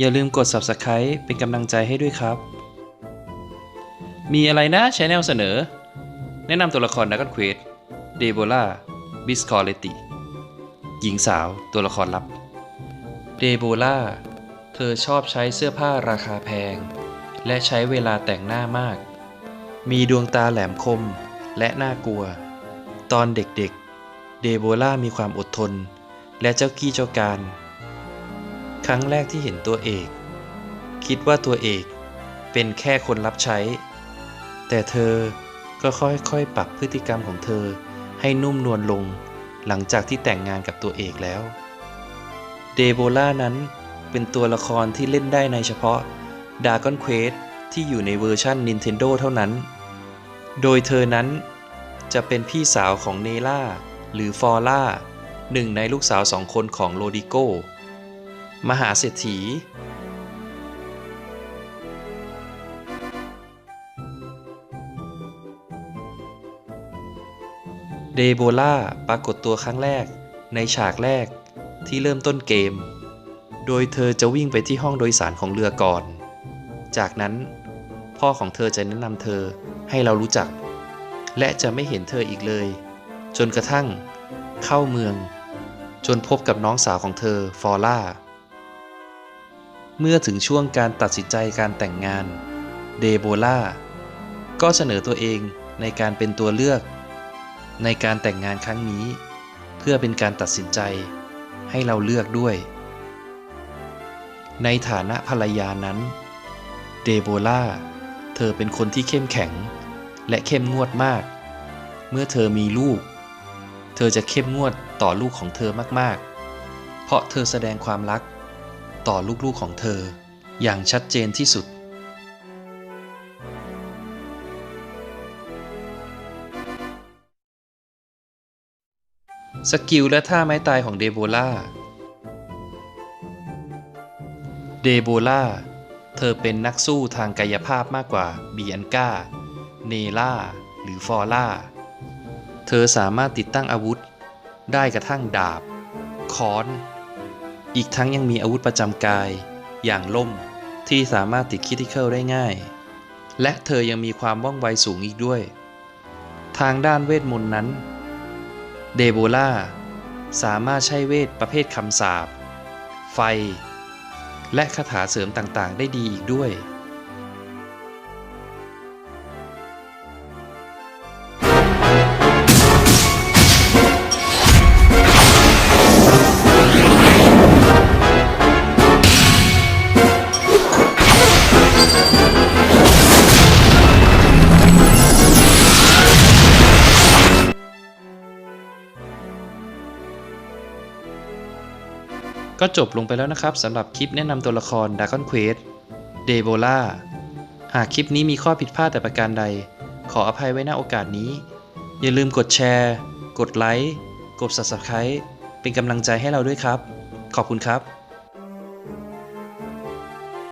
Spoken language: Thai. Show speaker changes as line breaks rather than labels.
อย่าลืมกด Subscribe เป็นกำลังใจให้ด้วยครับ มีอะไรนะช anel เสนอ แนะนำตัวละคร Dragon Quest เดโบล่าบิสคอเลติ หญิงสาวตัวละครลับ เดโบล่า เธอชอบใช้เสื้อผ้าราคาแพง และใช้เวลาแต่งหน้ามาก มีดวงตาแหลมคมและน่ากลัว ตอนเด็กๆ เดโบล่ามีความอดทน และเจ้ากี้เจ้าการ ครั้งแรกที่เห็นตัวเอก คิดว่าตัวเอกเป็นแค่คนรับใช้ แต่เธอก็ค่อยๆปรับพฤติกรรมของเธอให้นุ่มนวลลงหลังจากที่แต่งงานกับตัวเอกแล้ว เดโบล่านั้นเป็นตัวละครที่เล่นได้ในเฉพาะ d a g o n Quest ที่อยู่ในเวอร์ชัน Nintendo เท่านั้น โดยเธอนั้นจะเป็นพี่สาวของเนล่าหรือฟอล่าหนึ่งในลูกสาวสองคนของโรดิโก มหาเศรษฐี เดโบล่าปรากฏตัวครั้งแรกในฉากแรกที่เริ่มต้นเกม โดยเธอจะวิ่งไปที่ห้องโดยสารของเรือก่อน จากนั้นพ่อของเธอจะแนะนำเธอให้เรารู้จัก และจะไม่เห็นเธออีกเลย จนกระทั่งเข้าเมือง จนพบกับน้องสาวของเธอฟอล่า เมื่อถึงช่วงการตัดสินใจการแต่งงาน เดโบล่าก็เสนอตัวเองในการเป็นตัวเลือก ในการแต่งงานครั้งนี้ เพื่อเป็นการตัดสินใจให้เราเลือกด้วย ในฐานะภรรยานั้น เดโบล่าเธอเป็นคนที่เข้มแข็ง และเข้มงวดมาก เมื่อเธอมีลูก เธอจะเข้มงวดต่อลูกของเธอมากๆ เพราะเธอแสดงความรัก ต่อลูกๆของเธอ อย่างชัดเจนที่สุด สกิลและท่าไม้ตายของเดโบล่า เดโบล่า เธอเป็นนักสู้ทางกายภาพมากกว่าบีอันกาเนล่า หรือฟอล่า เธอสามารถติดตั้งอาวุธ ได้กระทั่งดาบ ค้อน อีกทั้งยังมีอาวุธประจำกาย อย่างล่ม ที่สามารถติดคิติเคิลได้ง่าย และเธอยังมีความว่องไวสูงอีกด้วย ทางด้านเวทมนต์นั้น เดโบล่าสามารถใช้เวทประเภทคำสาบ ไฟ และคาถาเสริมต่างๆ ได้ดีอีกด้วย ก็จบลงไปแล้วนะครับสำหรับคลิปแนะนำตัวละคร Dragon Quest d e b o l a หากคลิปนี้มีข้อผิดพลาดแต่ประการใด ขออภัยไว้ณโอกาสนี้ อย่าลืมกดแชร์ กดไลค์ กด Subscribe เป็นกำลังใจให้เราด้วยครับ ขอบคุณครับ